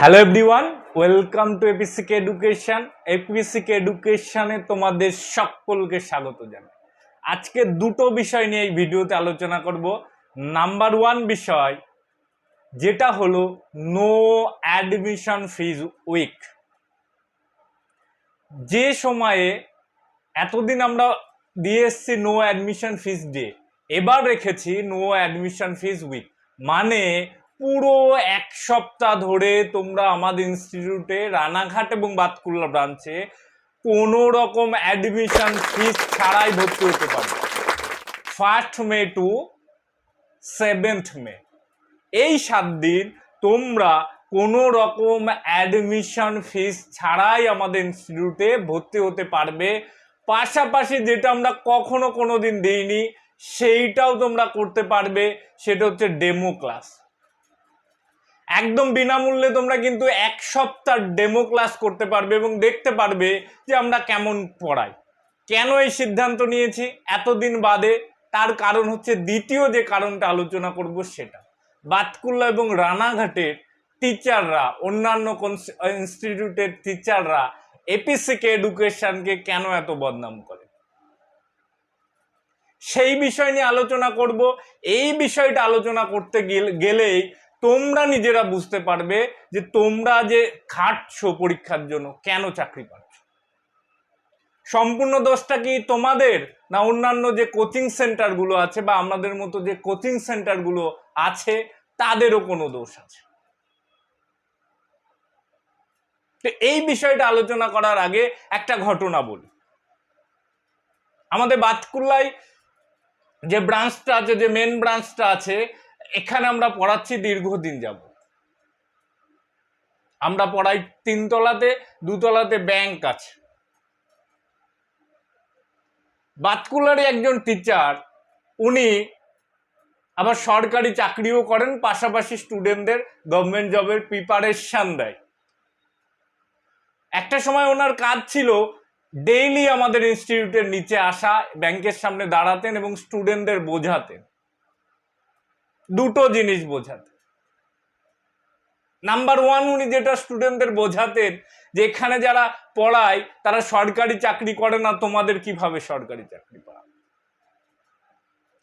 Hello everyone welcome to APCK education APCK এডুকেশানে তোমাদের সকলকে স্বাগত জানাই। আজকে দুটো বিষয় নিয়ে এই ভিডিওতে আলোচনা করব। নাম্বার ওয়ান বিষয়, যেটা হলো নো অ্যাডমিশন ফিজ উইক যে সময়ে এতদিন আমরা দিয়ে এসছি নো অ্যাডমিশন ফিজ ডে এবার রেখেছি নো অ্যাডমিশন ফিজ উইক মানে পুরো এক সপ্তাহ ধরে তোমরা আমাদের ইনস্টিটিউটে রানাঘাট এবং বাতকুল্লা ব্রাঞ্চে কোনো রকম অ্যাডমিশন ফিস ছাড়াই ভর্তি হতে পারবে। First May to seventh May এই সাত দিন তোমরা কোনো রকম অ্যাডমিশন ফিস ছাড়াই আমাদের ইনস্টিটিউটে ভর্তি হতে পারবে। পাশাপাশি যেটা আমরা কখনো কোনো দিন দিইনি, সেইটাও তোমরা করতে পারবে, সেটা হচ্ছে ডেমো ক্লাস একদম বিনামূল্যে তোমরা কিন্তু এক সপ্তাহ ডেমো ক্লাস করতে পারবে এবং দেখতে পারবে যে আমরা কেমন পড়াই। কেন এই সিদ্ধান্ত নিয়েছি? এতদিন বাদে তার কারণ হচ্ছে দ্বিতীয় যে কারণটা আলোচনা করব সেটা। বাতকুল্লা এবং রানাঘাটের টিচাররা অন্যান্য ইনস্টিটিউটের টিচাররা এপিসিকে এডুকেশনকে কেন এত বদনাম করে? সেই বিষয় নিয়ে আলোচনা করব। এই বিষয়টা আলোচনা করতে গেলে- গেলেই তোমরা নিজেরা বুঝতে পারবে যে তোমরা যে খাটছো পরীক্ষার জন্য কেন চাকরি পাচ্ছ। সম্পূর্ণ দোষটা কি তোমাদের না অন্যান্য যে কোচিং সেন্টারগুলো আছে বা আমাদের মতো যে কোচিং সেন্টারগুলো আছে, তাদেরও কোনো দোষ আছে? তো এই বিষয়টা আলোচনা করার আগে একটা ঘটনা বলি। আমাদের বাতকুল্লায় যে ব্রাঞ্চটা আছে, যে মেন ব্রাঞ্চটা আছে এখানে আমরা পড়াচ্ছি দীর্ঘদিন যাব আমরা পড়াই তিনতলাতে, দুতলাতে ব্যাংক আছে। বাতকুলারই একজন টিচার উনি আবার সরকারি চাকরিও করেন, পাশাপাশি স্টুডেন্টদের গভর্নমেন্ট জবের প্রিপারেশন দেয়। একটা সময় ওনার কাজ ছিল ডেইলি আমাদের ইনস্টিটিউটের নিচে আসা ব্যাংকের সামনে দাঁড়াতেন এবং স্টুডেন্টদের বোঝাতেন। দুটো জিনিস বোঝাতেন নাম্বার ওয়ান উনি যেটা স্টুডেন্টদের বোঝাতেন, যে এখানে যারা পড়ায়, তারা সরকারি চাকরি করে না, তোমাদের কীভাবে সরকারি চাকরি পড়াবে?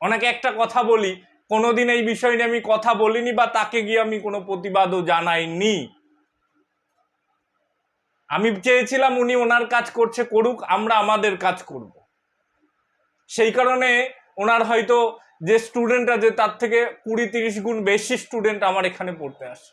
অনেকে একটা কথা বলি, কোনোদিন এই বিষয় নিয়ে আমি কথা বলিনি বা তাকে গিয়ে আমি কোনো প্রতিবাদও জানাইনি। আমি চেয়েছিলাম উনি ওনার কাজ করছে করুক, আমরা আমাদের কাজ করব। সেই কারণে ওনার হয়তো যে স্টুডেন্ট আছে, তার থেকে কুড়ি তিরিশ গুণ বেশি স্টুডেন্ট আমার এখানে পড়তে আসে।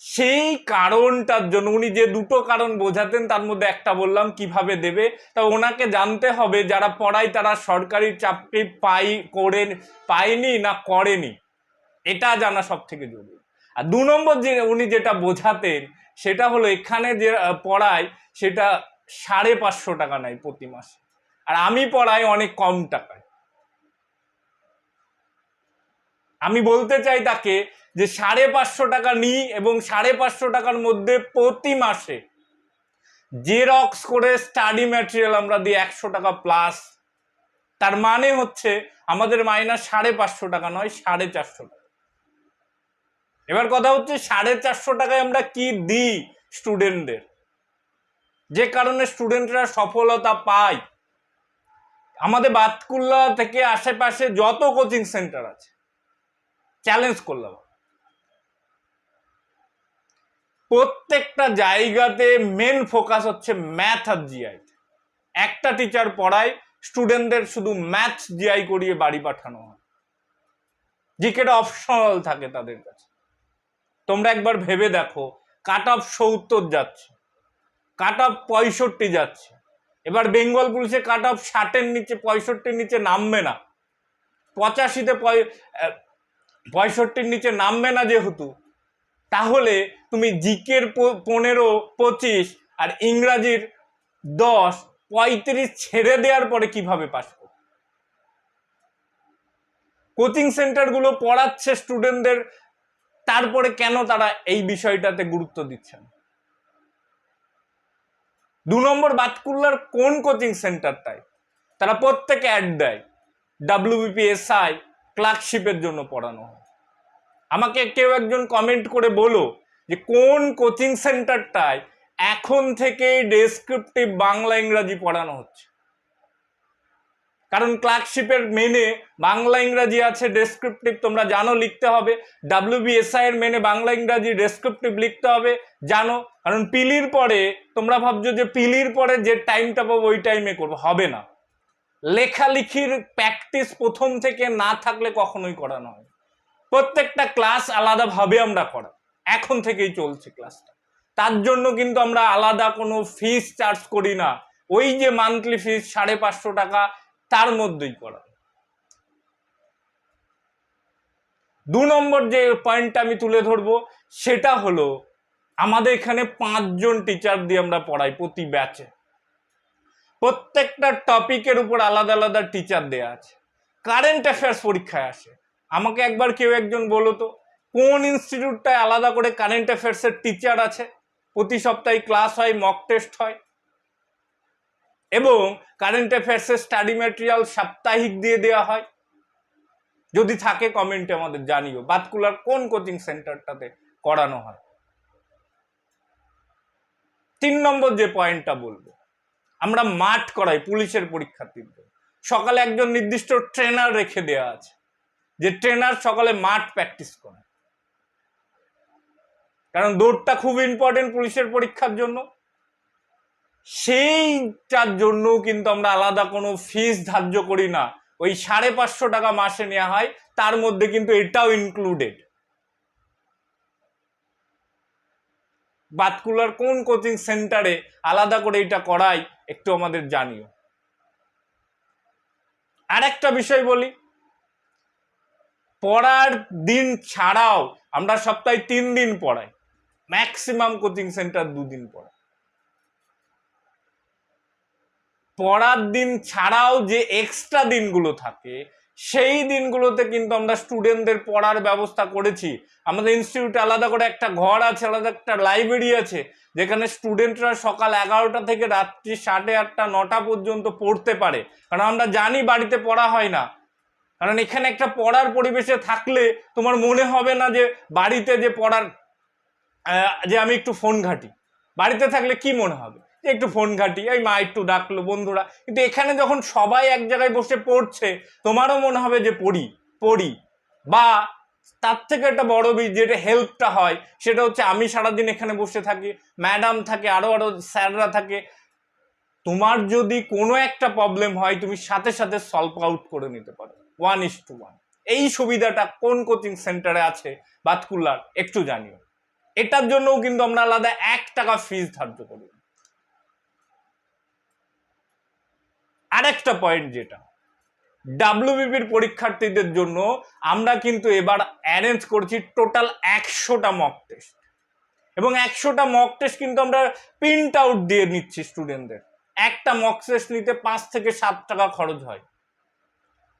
সেই কারণটার জন্য, উনি যে দুটো কারণ বোঝাতেন, তার মধ্যে একটা বললাম, কীভাবে দেবে? তা ওনাকে জানতে হবে, যারা পড়ায় তারা সরকারি চাকরি পাই, করে, পায়নি না করেনি। এটা জানা সব থেকে জরুরি। আর দু নম্বর যে উনি যেটা বোঝাতেন, সেটা হলো এখানে যে পড়ায়, সেটা সাড়ে পাঁচশো টাকা নেয় প্রতি মাসে। আর আমি পড়াই অনেক কম টাকায়। আমি বলতে চাই তাকে যে সাড়ে পাঁচশো টাকা নিই এবং সাড়ে পাঁচশো টাকার মধ্যে প্রতি মাসে জেরক্স করে স্টাডি ম্যাটেরিয়াল আমরা দিই একশো টাকা প্লাস তার মানে হচ্ছে আমাদের মাইনা সাড়ে পাঁচশো টাকা নয়, সাড়ে চারশো টাকা। এবার কথা হচ্ছে সাড়ে চারশো টাকায় আমরা কি দিই স্টুডেন্টদের যে কারণে স্টুডেন্টরা সফলতা পায়। আমাদের বাতকুল্লা থেকে আশেপাশে যত কোচিং সেন্টার আছে চ্যালেঞ্জ করলাম প্রত্যেকটা জায়গাতে মেন ফোকাস হচ্ছে ম্যাথ আর জিআই একটা টিচার পড়ায় স্টুডেন্টদের শুধু ম্যাথ জিআই করিয়ে বাড়ি পাঠানো হয়। জিকেটা অপশনাল থাকে তাদের কাছে। তোমরা একবার ভেবে দেখো কাট অফ সত্তর যাচ্ছে। কাট অফ পঁয়ষট্টি যাচ্ছে। এবার বেঙ্গল পুলিশে কাট অফ ষাটের নিচে, পঁয়ষট্টির নিচে নামবে না। পঁচাশিতে পঁয়ষট্টির নিচে নামবে না যেহেতু, তাহলে তুমি জিকের পনেরো, পঁচিশ আর ইংরাজির দশ, পঁয়ত্রিশ ছেড়ে দেওয়ার পরে কীভাবে পাস করবে? কোচিং সেন্টারগুলো পড়াচ্ছে স্টুডেন্টদের, তারপরে কেন তারা এই বিষয়টাতে গুরুত্ব দিচ্ছে না? দু নম্বর বাতকুল্লার কোন কোচিং সেন্টারটায় তারা প্রত্যেকে অ্যাড দেয়। ডাব্লিউবিপিএসআই ক্লার্কশিপের জন্য পড়ানো হয়। আমাকে কেউ একজন কমেন্ট করে বলো যে কোন কোচিং সেন্টারটায় এখন থেকে ডেসক্রিপটিভ বাংলা ইংরাজি পড়ানো হচ্ছে। কারণ ক্লার্কশিপের মেনে বাংলা ইংরাজি আছে ডেসক্রিপটিভ তোমরা জানো, লিখতে হবে। ডাব্লিউবিএসআই এর মেনে বাংলা ইংরাজি ডেসক্রিপটিভ লিখতে হবে, জানো। কারণ পিলির পরে, তোমরা ভাবছ যে পিলির পরে যে টাইমটা পাবো, ওই টাইমে করব। হবে না। লেখালেখির প্র্যাকটিস প্রথম থেকে না থাকলে কখনোই করানো হয় প্রত্যেকটা ক্লাস আলাদাভাবে আমরা করা। এখন থেকেই চলছে ক্লাসটা তার জন্য কিন্তু আমরা আলাদা কোনো ফিস চার্জ করি না। ওই যে মান্থলি ফিস সাড়ে পাঁচশো টাকা তার মধ্যেই করা দু নম্বর যে পয়েন্টটা আমি তুলে ধরবো, সেটা হলো আমাদের এখানে পাঁচজন টিচার দিয়ে আমরা পড়াই প্রতি ব্যাচে প্রত্যেকটা টপিকের উপর আলাদা আলাদা টিচার দেয়া আছে। কারেন্ট অ্যাফেয়ার্স পরীক্ষায় আসে। আমাকে একবার কেউ একজন বলো তো, কোন ইনস্টিটিউটটায় আলাদা করে কারেন্ট অ্যাফেয়ার্সের টিচার আছে? প্রতি সপ্তাহে ক্লাস হয় মক টেস্ট হয়। এবং কারেন্ট অ্যাফেয়ার্সের স্টাডি ম্যাটেরিয়াল সাপ্তাহিক দিয়ে দেওয়া হয়। যদি থাকে কমেন্টে আমাদের জানিও। বাতকুলার কোন কোচিং সেন্টারটাতে করানো হয়? তিন নম্বর যে পয়েন্টটা বলব, আমরা মাঠ করাই, পুলিশের পরীক্ষার্থীদের সকালে একজন নির্দিষ্ট ট্রেনার রেখে দেওয়া আছে, যে ট্রেনার সকালে মাঠ প্র্যাকটিস করে। কারণ দৌড়টা খুব ইম্পর্টেন্ট পুলিশের পরীক্ষার জন্য। সেইটার জন্য কিন্তু আমরা আলাদা কোনো ফিস ধার্য করি না। ওই সাড়ে পাঁচশো টাকা মাসে নেওয়া হয়, তার মধ্যে কিন্তু এটাও ইনক্লুডেড বাতকুলার কোন কোচিং সেন্টারে আলাদা করে এটা করাই একটু আমাদের জানিও। আর একটা বিষয় বলি, পড়ার দিন ছাড়াও আমরা সপ্তাহে তিন দিন পড়াই ম্যাক্সিমাম কোচিং সেন্টার দুদিন পড়ায় পড়ার দিন ছাড়াও যে এক্সট্রা দিনগুলো থাকে, সেই দিনগুলোতে কিন্তু আমরা স্টুডেন্টদের পড়ার ব্যবস্থা করেছি। আমাদের ইনস্টিটিউটে আলাদা করে একটা ঘর আছে, আলাদা একটা লাইব্রেরি আছে, যেখানে স্টুডেন্টরা সকাল এগারোটা থেকে রাত্রি সাড়ে আটটা, নটা পর্যন্ত পড়তে পারে। কারণ আমরা জানি বাড়িতে পড়া হয় না। কারণ এখানে একটা পড়ার পরিবেশে থাকলে তোমার মনে হবে না যে বাড়িতে যে পড়ার যে আমি একটু ফোন ঘাঁটি। বাড়িতে থাকলে কি মনে হবে? যে একটু ফোন ঘাঁটি, এই মা একটু ডাকলো, বন্ধুরা। কিন্তু এখানে যখন সবাই এক জায়গায় বসে পড়ছে, তোমারও মনে হবে যে পড়ি পড়ি। বা তার থেকে একটা বড় বি যেটা হেল্পটা হয়, সেটা হচ্ছে আমি সারাদিন এখানে বসে থাকি, ম্যাডাম থাকে, আরও আরও স্যাররা থাকে। তোমার যদি কোনো একটা প্রবলেম হয়, তুমি সাথে সাথে সলভ আউট করে নিতে পারো। ওয়ান ইস টু ওয়ান এই সুবিধাটা কোন কোচিং সেন্টারে আছে? বাতকুল্লার, একটু জানিও। এটার জন্যও কিন্তু আমরা আলাদা এক টাকা ফিজ ধার্য করি। আরেকটা পয়েন্ট যেটা ডাব্লিউবিপির পরীক্ষার্থীদের জন্য আমরা কিন্তু এবার অ্যারেঞ্জ করছি টোটাল একশোটা মক টেস্ট এবং একশোটা মক টেস্ট কিন্তু আমরা প্রিন্ট আউট দিয়ে নিচ্ছি স্টুডেন্টদের একটা মক টেস্ট নিতে পাঁচ থেকে সাত টাকা খরচ হয়।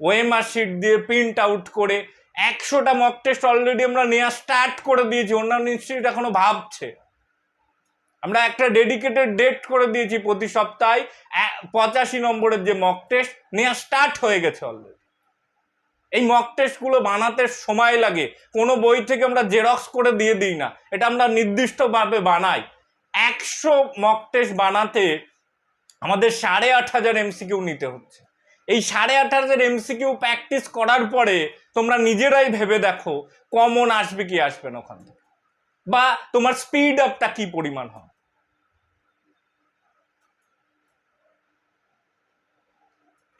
ওএমআর শিট দিয়ে প্রিন্ট আউট করে একশোটা মক টেস্ট অলরেডি আমরা নেওয়া স্টার্ট করে দিয়েছি। অন্যান্য ইনস্টিটিউট এখনও ভাবছে। আমরা একটা ডেডিকেটেড ডেট করে দিয়েছি প্রতি সপ্তাহে। পঁচাশি নম্বরের যে মক টেস্ট নেওয়া স্টার্ট হয়ে গেছে অলরেডি এই মক টেস্টগুলো বানাতে সময় লাগে। কোনো বই থেকে আমরা জেরক্স করে দিয়ে দিই না। এটা আমরা নির্দিষ্টভাবে বানাই। একশো মক টেস্ট বানাতে আমাদের সাড়ে আট হাজার এমসিকিউ নিতে হচ্ছে। এই সাড়ে আট হাজার এমসিকিউ প্র্যাকটিস করার পরে তোমরা নিজেরাই ভেবে দেখো, কমন আসবে কি আসবে না ওখান থেকে। বা তোমার স্পিড আপটা কি পরিমাণ হয়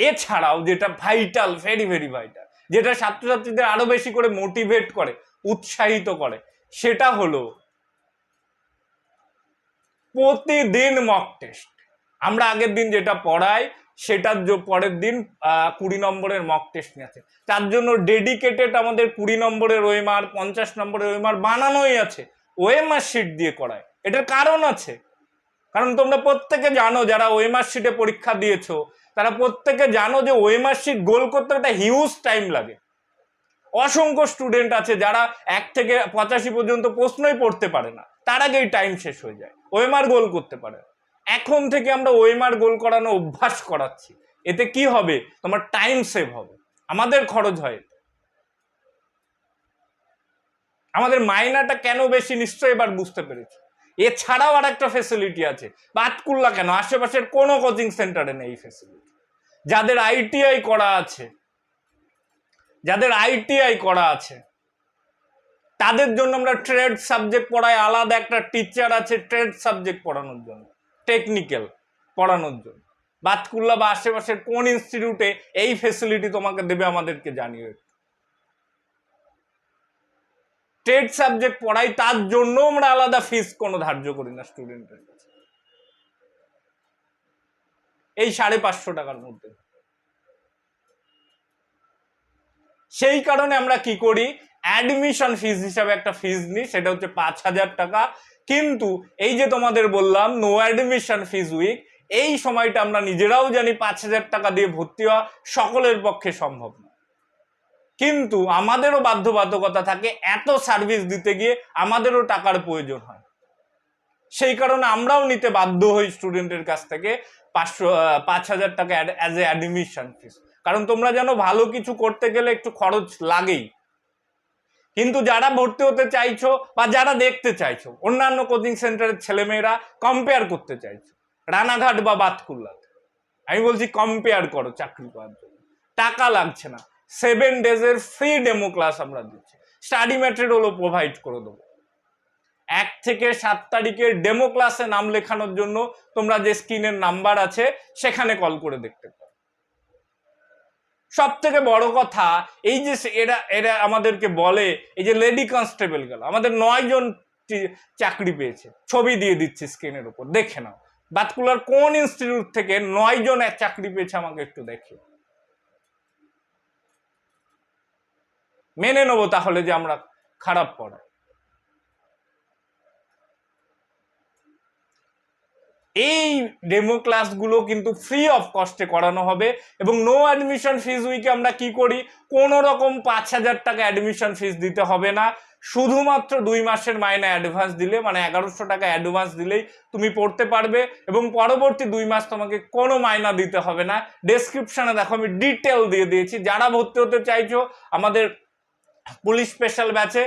এছাড়াও যেটা ভাইটাল ভেরি ভেরি ভাইটাল যেটা ছাত্রছাত্রীদের আরও বেশি করে মোটিভেট করে, উৎসাহিত করে, সেটা হলো প্রতিদিন মক টেস্ট আমরা আগের দিন যেটা পড়াই, সেটার পরের দিন কুড়ি নম্বরের মক টেস্ট আছে তার জন্য ডেডিকেটেড আমাদের কুড়ি নম্বরের ওয়েমার পঞ্চাশ নম্বরের ওয়েমার বানানোই আছে। ওয়েমার শিট দিয়ে করায় এটার কারণ আছে। কারণ তোমরা প্রত্যেকে জানো, যারা ওয়েমার শিটে পরীক্ষা দিয়েছ তারা প্রত্যেকে জানো যে ওয়েমার্সিক গোল করতে একটা হিউজ টাইম লাগে। অসংখ্য স্টুডেন্ট আছে যারা এক থেকে পঁচাশি পর্যন্ত প্রশ্নই পড়তে পারে না। তার আগেই টাইম শেষ হয়ে যায়। ওয়েমার গোল করতে পারে। এখন থেকে আমরা ওয়েমার গোল করানো অভ্যাস করাচ্ছি। এতে কি হবে? তোমার টাইম সেভ হবে। আমাদের খরচ হয় আমাদের মাইনাটা কেন বেশি? নিশ্চয়ই এবার বুঝতে পেরেছি। এছাড়াও আর একটা ফেসিলিটি আছে। বাতকুল্লা কেন? আশেপাশের কোনো কোচিং সেন্টারে নেই ফেসিলিটি যাদের আইটিআই করা আছে, যাদের আইটিআই করা আছে, তাদের জন্য আমরা ট্রেড সাবজেক্ট পড়াই, আলাদা একটা টিচার আছে ট্রেড সাবজেক্ট পড়ানোর জন্য টেকনিক্যাল পড়ানোর জন্য। বাতকুল্লা বা আশেপাশের কোন ইনস্টিটিউটে এই ফেসিলিটি তোমাকে দেবে আমাদেরকে জানিয়ে ট্রেড সাবজেক্ট পড়াই, তার জন্য আমরা আলাদা ফিস কোনো ধার্য করি না স্টুডেন্টের এই সাড়ে পাঁচশো টাকার মধ্যে। সেই কারণে আমরা কি করি অ্যাডমিশন ফিস হিসাবে একটা ফিস নিই, সেটা হচ্ছে পাঁচ হাজার টাকা। কিন্তু এই যে তোমাদের বললাম নো অ্যাডমিশন ফিস উইক এই সময়টা আমরা নিজেরাও জানি পাঁচ হাজার টাকা দিয়ে ভর্তি হওয়া সকলের পক্ষে সম্ভব না। কিন্তু আমাদেরও বাধ্যবাধকতা থাকে এত সার্ভিস দিতে গিয়ে আমাদেরও টাকার প্রয়োজন হয়। সেই কারণে আমরাও নিতে বাধ্য হই স্টুডেন্টের কাছ থেকে পাঁচশো পাঁচ হাজার টাকা অ্যাজ এ অ্যাডমিশন ফিস কারণ তোমরা জানো ভালো কিছু করতে গেলে একটু খরচ লাগেই। কিন্তু যারা ভর্তি হতে চাইছো বা যারা দেখতে চাইছো, অন্যান্য কোচিং সেন্টারের ছেলেমেয়েরা কম্পেয়ার করতে চাইছো। রানাঘাট বা বাতকুল্লাতে। আমি বলছি কম্পেয়ার করো চাকরি পাওয়ার জন্য। টাকা লাগছে না। সেভেন ডেজের ফ্রি ডেমো ক্লাস আমরা দিচ্ছি। স্টাডি ম্যাটেরিয়ালও প্রোভাইড করে দেবো। এক থেকে সাত তারিখের ডেমো ক্লাসে নাম লেখানোর জন্য তোমরা যে স্ক্রিনের নাম্বার আছে, সেখানে কল করে দেখতে পারো। সব থেকে বড় কথা, এই যে এরা এরা আমাদেরকে বলে, এই যে লেডি কনস্টেবল গেল, আমাদের নয় জন চাকরি পেয়েছে। ছবি দিয়ে দিচ্ছি স্ক্রিনের উপর, দেখে নাও। বাতকুলার কোন ইনস্টিটিউট থেকে নয় জন চাকরি পেয়েছে আমাকে একটু দেখে মেনে নেব তাহলে যে আমরা খারাপ পড়াই এই ডেমো ক্লাসগুলো কিন্তু ফ্রি অফ কস্টে করানো হবে এবং নো অ্যাডমিশন ফিজ উইকে আমরা কি করি? কোনো রকম পাঁচ হাজার টাকা অ্যাডমিশন ফিজ দিতে হবে না। শুধুমাত্র দুই মাসের মাইনে অ্যাডভান্স দিলে মানে এগারোশো টাকা অ্যাডভান্স দিলেই তুমি পড়তে পারবে এবং পরবর্তী দুই মাস তোমাকে কোনো মাইনা দিতে হবে না। ডেসক্রিপশানে দেখো আমি ডিটেল দিয়ে দিয়েছি। যারা ভর্তি হতে চাইছো, আমাদের পুলিশ স্পেশাল ব্যাচে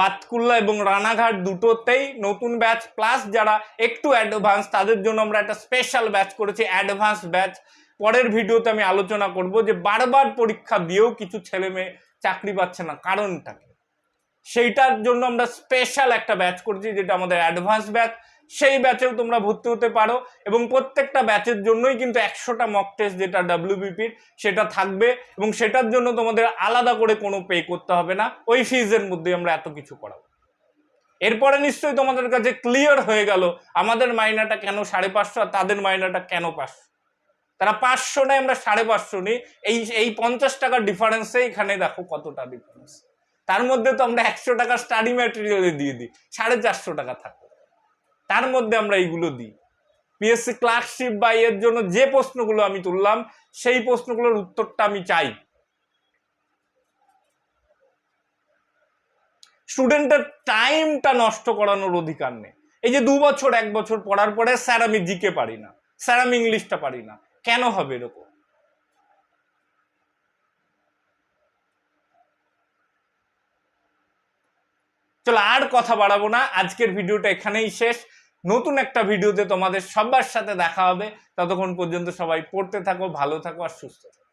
বাতকুল্লা এবং রানাঘাট দুটোতেই নতুন ব্যাচ প্লাস যারা একটু অ্যাডভান্স তাদের জন্য আমরা একটা স্পেশাল ব্যাচ করেছি অ্যাডভান্স ব্যাচ পরের ভিডিওতে আমি আলোচনা করব যে বারবার পরীক্ষা দিয়েও কিছু ছেলে মেয়ে চাকরি পাচ্ছে না, কারণটা কি? সেইটার জন্য আমরা স্পেশাল একটা ব্যাচ করছি, যেটা আমাদের অ্যাডভান্স ব্যাচ সেই ব্যাচেও তোমরা ভর্তি হতে পারো এবং প্রত্যেকটা ব্যাচের জন্যই কিন্তু একশোটা মক টেস্ট যেটা ডাব্লিউবিপির সেটা থাকবে এবং সেটার জন্য তোমাদের আলাদা করে কোনো পে করতে হবে না। ওই ফিজের মধ্যে আমরা এত কিছু করাবো। এরপরে নিশ্চয়ই তোমাদের কাছে ক্লিয়ার হয়ে গেল, আমাদের মাইনাটা কেন সাড়ে পাঁচশো আর তাদের মাইনাটা কেন পাঁচশো? তারা পাঁচশো নেয়, আমরা সাড়ে পাঁচশো নিই। এই এই পঞ্চাশ টাকার ডিফারেন্সে এখানে দেখো কতটা ডিফারেন্স তার মধ্যে তো আমরা একশো টাকা স্টাডি ম্যাটেরিয়ালে দিয়ে দিই, সাড়ে চারশো টাকা থাকে তার মধ্যে আমরা এইগুলো দিই। পিএসসি ক্লার্কশিপ বা এর জন্য যে প্রশ্নগুলো আমি তুললাম, সেই প্রশ্নগুলোর উত্তরটা আমি চাই। স্টুডেন্টের টাইমটা নষ্ট করানোর অধিকার নেই। এই যে দু বছর, এক বছর পড়ার পরে স্যার আমি জিকে পারি না, স্যার আমি ইংলিশটা পারি না, কেন হবে এরকম? চলো আর কথা বাড়াবো না। আজকের ভিডিওটা এখানেই শেষ। নতুন একটা ভিডিওতে তোমাদের সবার সাথে দেখা হবে। ততক্ষণ পর্যন্ত সবাই পড়তে থাকো, ভালো থাকো আর সুস্থ থাকো।